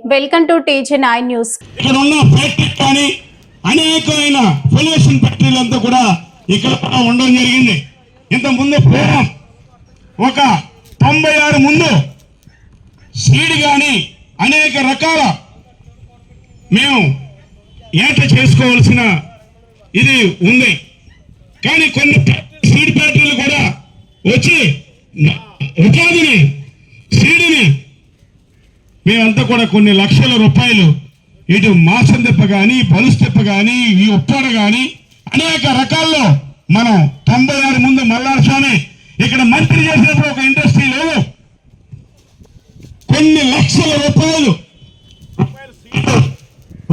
Welcome to TG nine news ఇక్కడ ఉన్న factory కానీ అనేకమైన పొల్యూషన్ ఫ్యాక్టరీలంతా కూడా ఇక్కడ ఉండడం జరిగింది. ఇంత ముందు ఒక తొంభై ఆరు ముందు సీడ్ కానీ అనేక రకాల మేము ఏట చేసుకోవాల్సిన ఇది ఉంది. కానీ కొన్ని సీడ్ ఫ్యాక్టరీలు కూడా వచ్చి ఉపాధిని సీడిని మేమంతా కూడా కొన్ని లక్షల రూపాయలు ఇటు మాసం తెప్ప కానీ పలుసు తెప్ప కానీ ఈ ఉప్పాడ కానీ అనేక రకాల్లో మనం తొంభై ఆరు ముందు మల్లార ఇక్కడ మంత్రి చేసినప్పుడు ఒక ఇండస్ట్రీ లేదు. కొన్ని లక్షల రూపాయలు.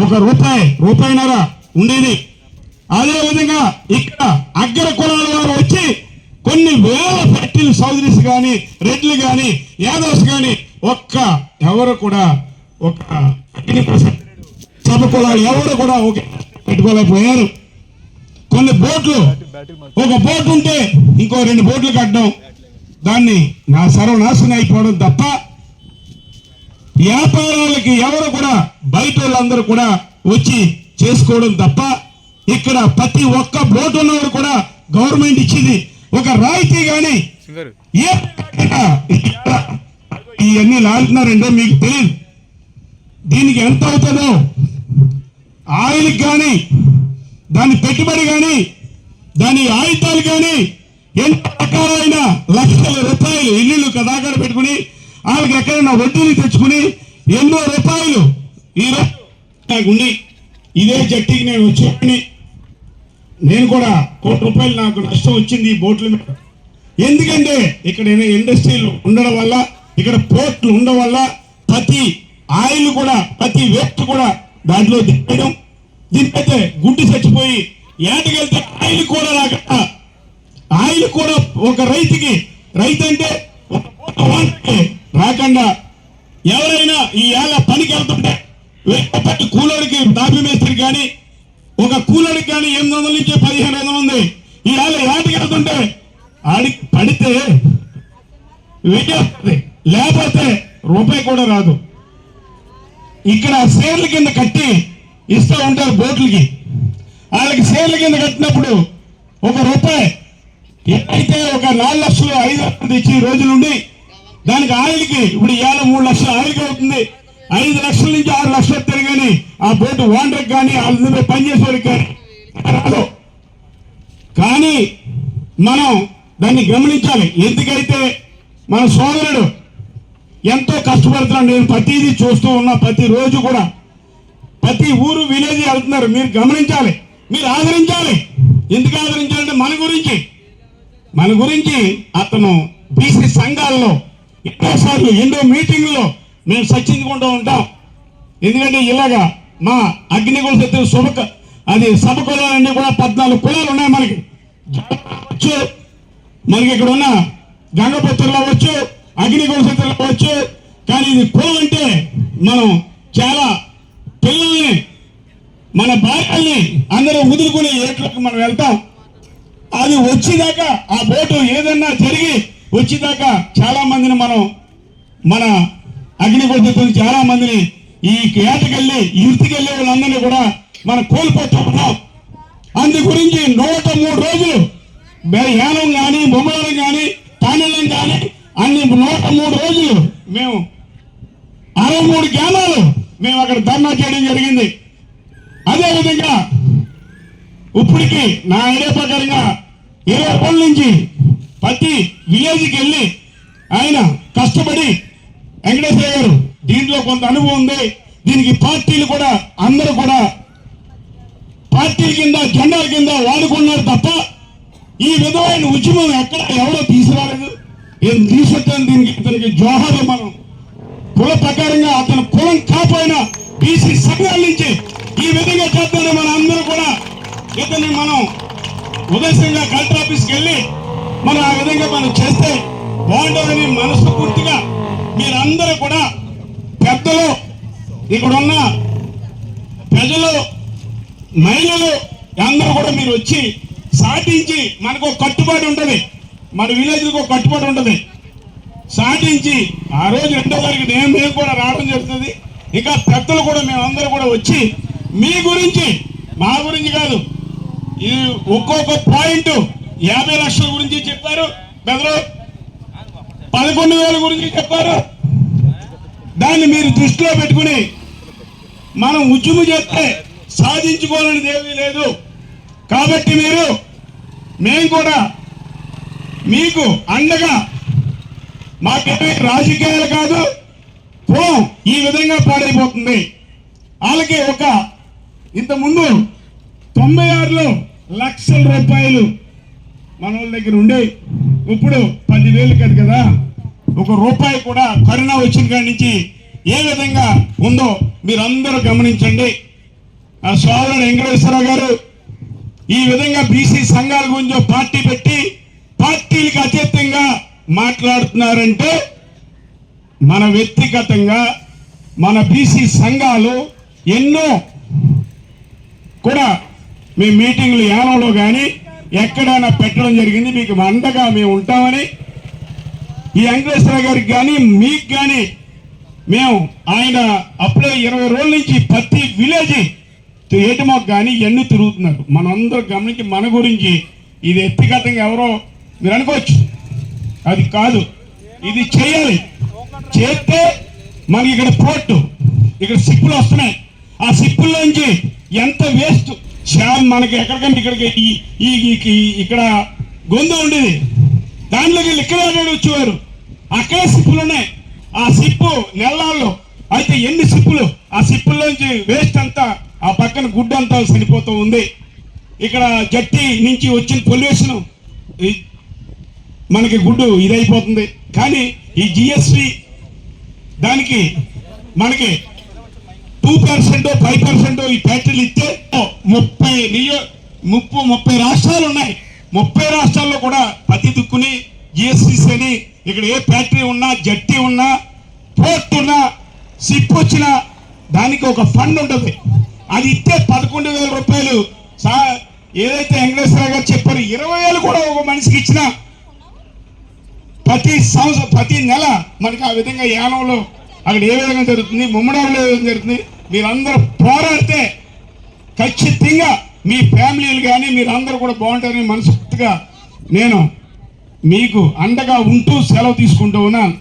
ఒక రూపాయి రూపాయిన్నర ఉండేది. అదే విధంగా ఇక్కడ అగ్ర కులాల వారు వచ్చి కొన్ని వేల ఫ్యాక్టరీలు సౌదరీస్ కానీ రెడ్లు కానీ యాదవ్స్ కానీ ఒక్క ఎవరు కూడా ఒక సభ కులాలు ఎవరు కూడా ఒక పెట్టుకోలేకపోయారు. కొన్ని బోట్లు ఒక బోట్ ఉంటే ఇంకో రెండు బోట్లు కట్టడం దాన్ని నా సర్వనాశనం అయిపోవడం తప్ప వ్యాపారాలకి ఎవరు కూడా బయట వాళ్ళందరూ కూడా వచ్చి చేసుకోవడం తప్ప ఇక్కడ ప్రతి ఒక్క బోట్ ఉన్నవారు కూడా గవర్నమెంట్ ఇచ్చింది. ఒక రాయితీ కానీ ఏ ఇవన్నీ లాగుతున్నారంటే మీకు తెలియదు. దీనికి ఎంత అవుతుందో ఆయిల్ కానీ దాని పెట్టుబడి కానీ దాని ఆయుధాలు కానీ ఎంత రకాలైన లక్షల రూపాయలు ఇల్లు కదాకాడ పెట్టుకుని వాళ్ళకి ఎక్కడైనా వడ్డీని తెచ్చుకుని ఎన్నో రూపాయలు ఈ నాకు ఉండి ఇదే జట్టికి నేను వచ్చి నేను కూడా కోటి రూపాయలు నాకు నష్టం వచ్చింది ఈ బోట్ల మీద. ఎందుకంటే ఇక్కడ ఇండస్ట్రీలు ఉండడం వల్ల ఇక్కడ పోర్ట్లు ఉండడం వల్ల ప్రతి ఆయిల్ కూడా ప్రతి వేస్ట్ కూడా దాంట్లో దిగడం. దీనికైతే గుడ్డు చచ్చిపోయి ఏటకెళ్తే ఆయిల్ కూడా రాకుండా ఆయిల్ కూడా ఒక రైతుకి రైతు అంటే రాకుండా ఎవరైనా ఈ ఏళ్ళ పనికి వెళ్తుంటే పట్టి కూలోడికి దాబి మేస్త్రి కానీ ఒక కూలోడికి కానీ ఎనిమిది వందల నుంచి పదిహేను వందలు ఉంది. ఈ ఏళ్ళ ఏటకి వెళ్తుంటే ఆడికి పడితే వెయ్యి వస్తుంది లేకపోతే రూపాయి కూడా రాదు. ఇక్కడ సేర్ల కింద కట్టి ఇస్తూ ఉంటారు బోట్లకి. వాళ్ళకి సేర్ల కింద కట్టినప్పుడు ఒక రూపాయి. ఎప్పుడైతే ఒక నాలుగు లక్షలు ఐదు లక్షలు ఇచ్చి రోజు నుండి దానికి ఆయిల్కి ఇప్పుడు ఇవాళ మూడు లక్షలు ఆయిల్కి అవుతుంది. ఐదు లక్షల నుంచి ఆరు లక్షలు వస్తారు కానీ ఆ బోటు ఓనర్కి కానీ వాళ్ళ మీద పనిచేసేవారికి కానీ రాదు. కానీ మనం దాన్ని గమనించాలి. ఎందుకైతే మన సోదరుడు ఎంతో కష్టపడుతున్నాడు నేను ప్రతిదీ చూస్తూ ఉన్నా ప్రతిరోజు కూడా ప్రతి ఊరు విలేజ్ వెళ్తున్నారు. మీరు గమనించాలి. మీరు ఆదరించాలి. ఎందుకు ఆదరించాలంటే మన గురించి. మన గురించి అతను బీసీ సంఘాల్లో ఎన్నోసార్లు ఎన్నో మీటింగ్లో మేము చర్చించుకుంటూ ఉంటాం. ఎందుకంటే ఇలాగా మా అగ్నికుల శత్రు శుభ అది సభ కులాలన్నీ కూడా పద్నాలుగు కులాలు ఉన్నాయి మనకి. వచ్చు. మనకి ఇక్కడ ఉన్న గంగపత్రులు అవ్వచ్చు అగ్నికుల శత్రులు అవ్వచ్చు. కానీ ఇది కులం అంటే మనం చాలా పిల్లల్ని మన భార్యల్ని అందరూ వదులుకుని ఏట్లకు మనం వెళ్తాం. అది వచ్చేదాకా ఆ బోటు ఏదన్నా జరిగి వచ్చేదాకా చాలా మందిని మనం మన అగ్నిగోత్రులు చాలా మందిని ఈ ఏటకెళ్ళి యువతికెళ్ళే వాళ్ళందరినీ కూడా మనం కోల్పోతూ ఉన్నాం అందు గురించి నూట మూడు రోజులు బె- యానం కానీ బొమ్మలం కానీ తానిలం కానీ అన్ని నూట మూడు రోజులు మేము అరవై మూడు గ్రామాలు మేము అక్కడ ధర్నా చేయడం జరిగింది. అదేవిధంగా ఇప్పటికి నా ఐడియా ప్రకారంగా ఇరవై పనుల నుంచి ప్రతి విలేజ్కి వెళ్ళి ఆయన కష్టపడి వెంకటేశ్వర గారు దీంట్లో కొంత అనుభవం ఉంది. దీనికి పార్టీలు కూడా అందరూ కూడా పార్టీల కింద జెండాల కింద వాడుకున్నారు తప్ప ఈ విధమైన ఉద్యమం ఎక్కడ ఎవరో తీసుకురాలేదు. తీసుకొచ్చాను దీనికి? ఇతనికి జోహారు మనం కుల ప్రకారంగా అతను కులం కాపోయినా బీసీ సంఘాల నుంచి ఈ విధంగా చేద్దామని మన అందరూ కూడా ఇతన్ని మనం ఉదయంగా కలెక్టర్ ఆఫీస్కి వెళ్ళి మనం ఆ విధంగా మనం చేస్తే బాగుంటుందని మనస్ఫూర్తిగా మీరందరూ కూడా పెద్దలు ఇక్కడ ఉన్న ప్రజలు మహిళలు అందరూ కూడా మీరు వచ్చి సాటించి మనకు ఒక కట్టుబాటు ఉంటుంది. మన విలేజ్కి ఒక కట్టుబాటు ఉంటుంది. సాటించి ఆ రోజు రెండో తారీఖు నేను మేము కూడా రావడం జరుగుతుంది. ఇంకా పెద్దలు కూడా మేమందరూ కూడా వచ్చి మీ గురించి మా గురించి కాదు ఈ ఒక్కొక్క పాయింట్ యాభై లక్షల గురించి చెప్పారు. పెద్దలు పదకొండు వేల గురించి చెప్పారు. దాన్ని మీరు దృష్టిలో పెట్టుకుని మనం ఉద్యమం చేస్తే సాధించుకోవాలని ఏమీ లేదు. కాబట్టి మీరు మేము కూడా మీకు అండగా మాకేమీ రాజకీయాలు కాదు. పో ఈ విధంగా పాడైపోతుంది. వాళ్ళకి ఒక ఇంతకుముందు తొంభై ఆరులో లక్షల రూపాయలు మన వాళ్ళ దగ్గర ఉండే ఇప్పుడు పదివేలు కాదు కదా. ఒక రూపాయి కూడా కరోనా వచ్చిన కాడి నుంచి ఏ విధంగా ఉందో మీరందరూ గమనించండి. ఆ సోదరుడు వెంకటేశ్వరరావు గారు ఈ విధంగా బీసీ సంఘాల గురించి పార్టీ పెట్టి పార్టీలకు అతీతంగా మాట్లాడుతున్నారంటే మన వ్యక్తిగతంగా మన బీసీ సంఘాలు ఎన్నో కూడా మీ మీటింగ్లు యానంలో కానీ ఎక్కడైనా పెట్టడం జరిగింది. మీకు అండగా మేము ఉంటామని ఈ వెంకటేశ్వర గారికి కానీ మీకు కానీ మేము ఆయన అప్పుడే ఇరవై రోజుల నుంచి ప్రతి విలేజ్ ఏటమాకు కానీ ఇవన్నీ తిరుగుతున్నారు. మనందరూ గమనించి మన గురించి ఇది వ్యక్తిగతంగా ఎవరో మీరు అనుకోవచ్చు. అది కాదు. ఇది చేయాలి. చేస్తే మనకి ఇక్కడ పోర్టు ఇక్కడ సిప్పులు వస్తున్నాయి. ఆ సిప్పుల్లోంచి ఎంత వేస్ట్ శ్యామ్ మనకి ఎక్కడికంటే ఇక్కడికి ఈ- ఈ ఇక్కడ గొంతు ఉండేది. దాంట్లోకి వెళ్ళి ఇక్కడ ఆడాడు వచ్చేవారు. అక్కడే సిప్పులు ఉన్నాయి. ఆ సిప్పు నెలల్లో అయితే ఎన్ని సిప్పులు? ఆ సిప్పుల్లోంచి వేస్ట్ అంతా ఆ పక్కన గుడ్డంతా చనిపోతూ ఉంది. ఇక్కడ జట్టి నుంచి వచ్చిన పొల్యూషన్ మనకి గుడ్డు ఇదైపోతుంది. కానీ ఈ జిఎస్టి దానికి మనకి టూ పర్సెంట్ ఫైవ్ పర్సెంట్ ఈ ఫ్యాక్టరీలు ఇస్తే ముప్పై నియో ముప్పు ముప్పై రాష్ట్రాలు ఉన్నాయి. ముప్పై రాష్ట్రాల్లో కూడా ప్రతి దిక్కుని జిఎస్టీసీ అని ఇక్కడ ఏ ఫ్యాక్టరీ ఉన్నా జట్టి ఉన్నా పోర్ట్ ఉన్నా సిప్ వచ్చినా దానికి ఒక ఫండ్ ఉంటుంది. అది ఇస్తే పదకొండు వేల రూపాయలు. సా ఏదైతే వెంకటేశ్వర గారు చెప్పారు ఇరవై వేలు కూడా ఒక మనిషికి ఇచ్చినా ప్రతి సంవత్సరం ప్రతి నెల మనకి ఆ విధంగా యానంలో అక్కడ ఏ విధంగా జరుగుతుంది ముమ్మడాలో ఏ విధంగా జరుగుతుంది మీరందరూ పోరాడితే ఖచ్చితంగా మీ ఫ్యామిలీలు కానీ మీరందరూ కూడా బాగుంటారని మనస్ఫూర్తిగా నేను మీకు అండగా ఉంటూ సెలవు తీసుకుంటూ ఉన్నాను.